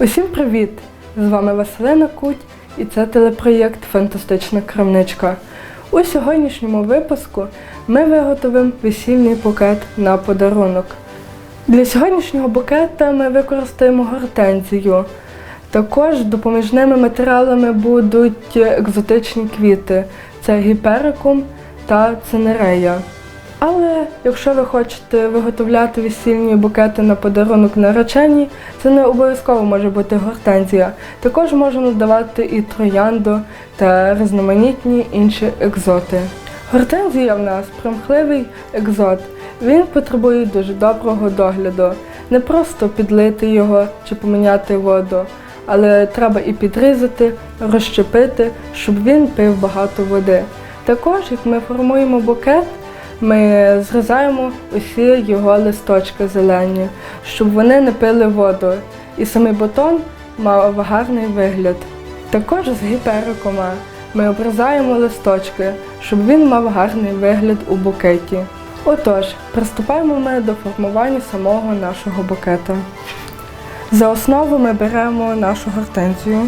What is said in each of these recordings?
Усім привіт! З вами Василина Куть і це телепроєкт Фантастична крамничка. У сьогоднішньому випуску ми виготовимо весільний букет на подарунок. Для сьогоднішнього букета ми використаємо гортензію. Також допоміжними матеріалами будуть екзотичні квіти це гіперикум та цинерея. Але якщо ви хочете виготовляти весільні букети на подарунок нареченій, це не обов'язково може бути гортензія. Також можна додавати і троянду та різноманітні інші екзоти. Гортензія в нас примхливий екзот. Він потребує дуже доброго догляду. Не просто підлити його чи поміняти воду, але треба і підрізати, розщепити, щоб він пив багато води. Також, як ми формуємо букет, ми зрізаємо усі його листочки зелені, щоб вони не пили воду, і самий бутон мав гарний вигляд. Також з гіперикома ми обрізаємо листочки, щоб він мав гарний вигляд у букеті. Отож, приступаємо ми до формування самого нашого букета. За основу ми беремо нашу гортензію.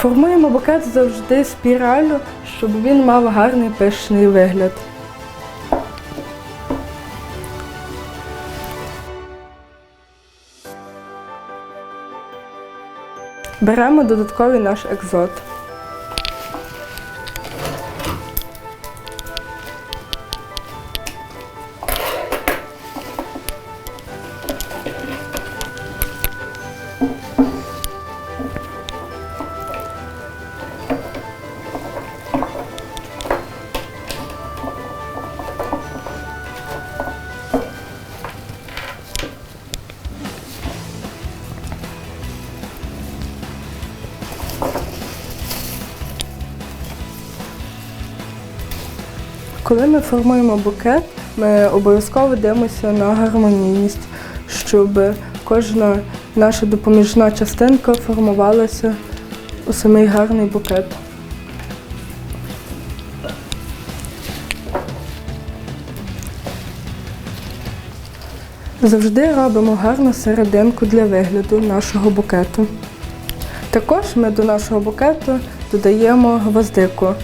Формуємо букет завжди спіралю, щоб він мав гарний пишний вигляд. Беремо додатковий наш екзот. Коли ми формуємо букет, ми обов'язково дивимося на гармонійність, щоб кожна наша допоміжна частинка формувалася у самий гарний букет. Завжди робимо гарну серединку для вигляду нашого букету. Також ми до нашого букету додаємо гвоздику.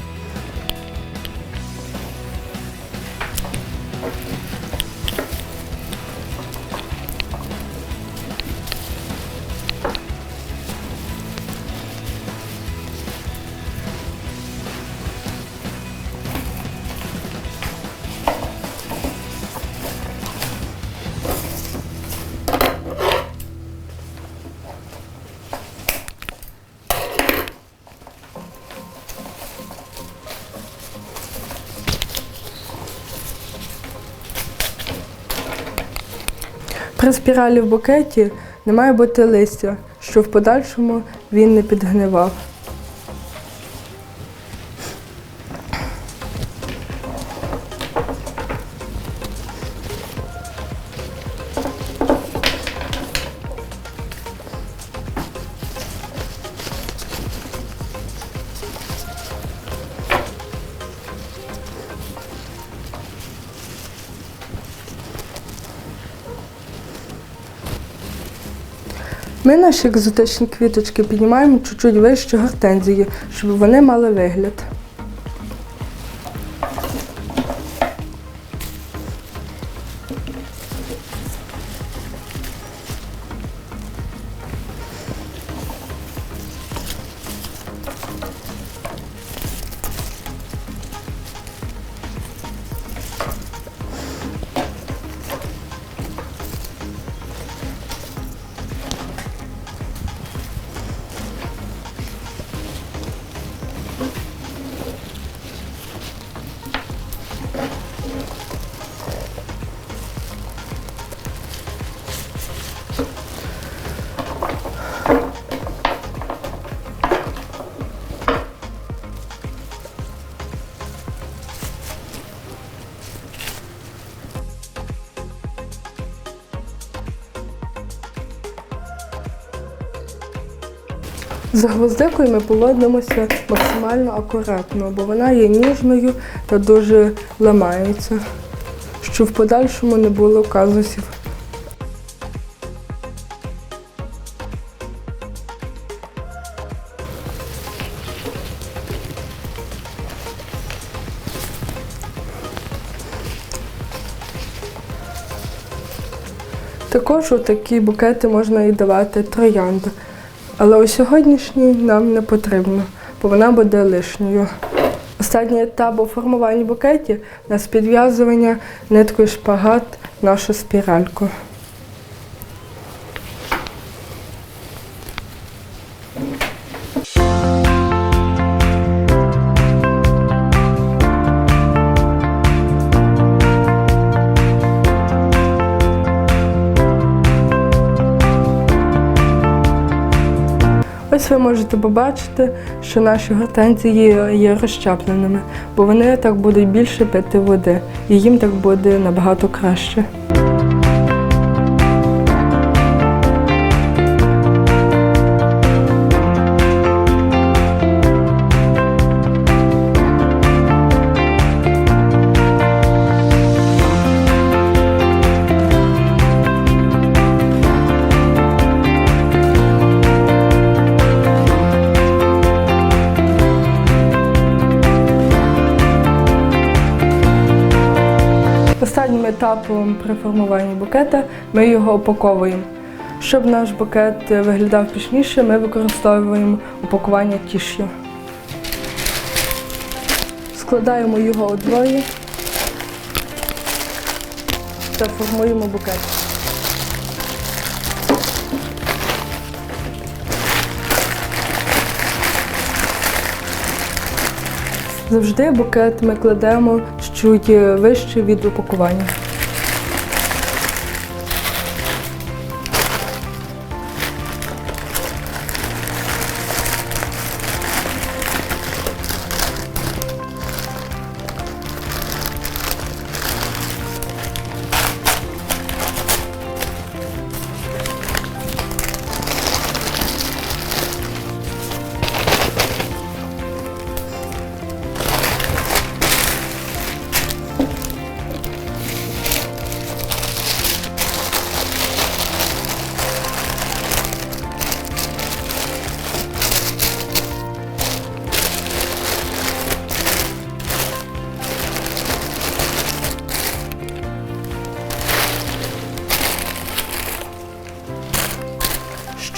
При спіралі в букеті не має бути листя, щоб в подальшому він не підгнивав. Ми наші екзотичні квіточки піднімаємо чуть-чуть вище гортензії, щоб вони мали вигляд. З гвоздикою ми поводимося максимально акуратно, бо вона є ніжною та дуже ламається, щоб в подальшому не було казусів. Також у такі букети можна і давати троянди. Але у сьогоднішній нам не потрібно, бо вона буде лишньою. Останній етап у формуванні букетів у нас підв'язування ниткою шпагат нашу спіральку. Ось ви можете побачити, що наші гортензії є розчапленими, бо вони так будуть більше пити води, і їм так буде набагато краще. Останнім етапом при формуванні букета ми його упаковуємо. Щоб наш букет виглядав пішніше, ми використовуємо упакування тіш'ю. Складаємо його удвоє та формуємо букет. Завжди букет ми кладемо чуть вище від упакування.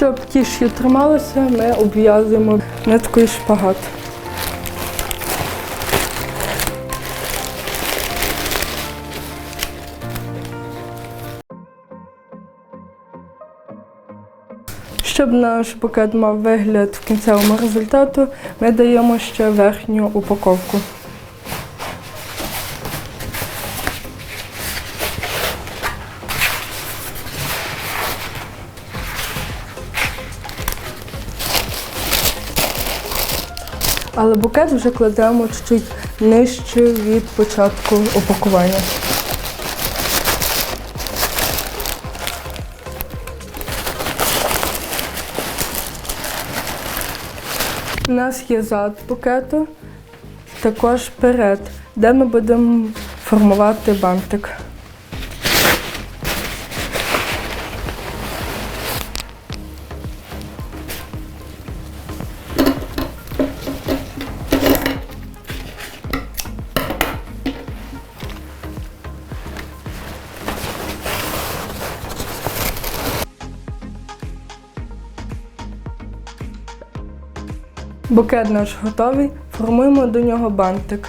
Щоб тіш'ю трималося, ми обв'язуємо ниткою шпагат. Щоб наш букет мав вигляд в кінцевому результату, ми даємо ще верхню упаковку. Але букет вже кладемо чуть нижче від початку упакування. У нас є зад букету, також перед, де ми будемо формувати бантик. Букет наш готовий, формуємо до нього бантик.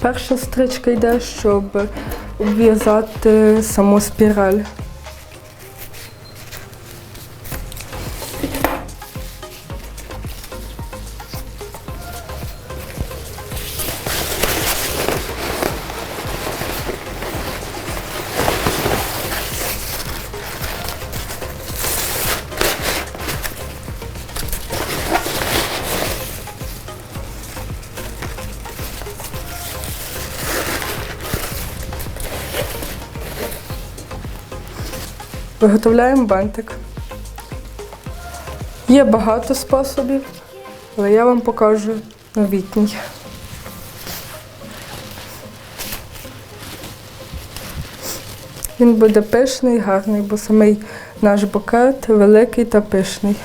Перша стрічка йде, щоб обв'язати саму спіраль. Виготовляємо бантик. Є багато способів, але я вам покажу новітній. Він буде пишний, гарний, бо самий наш букет великий та пишний.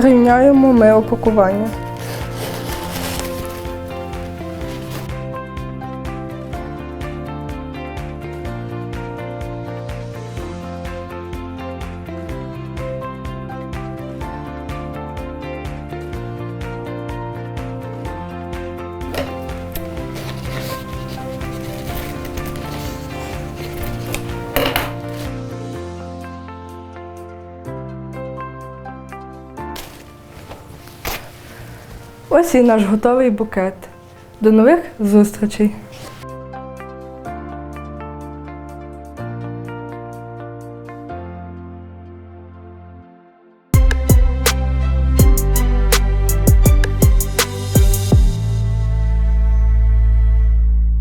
Рівняємо ми опакування. Ось і наш готовий букет. До нових зустрічей!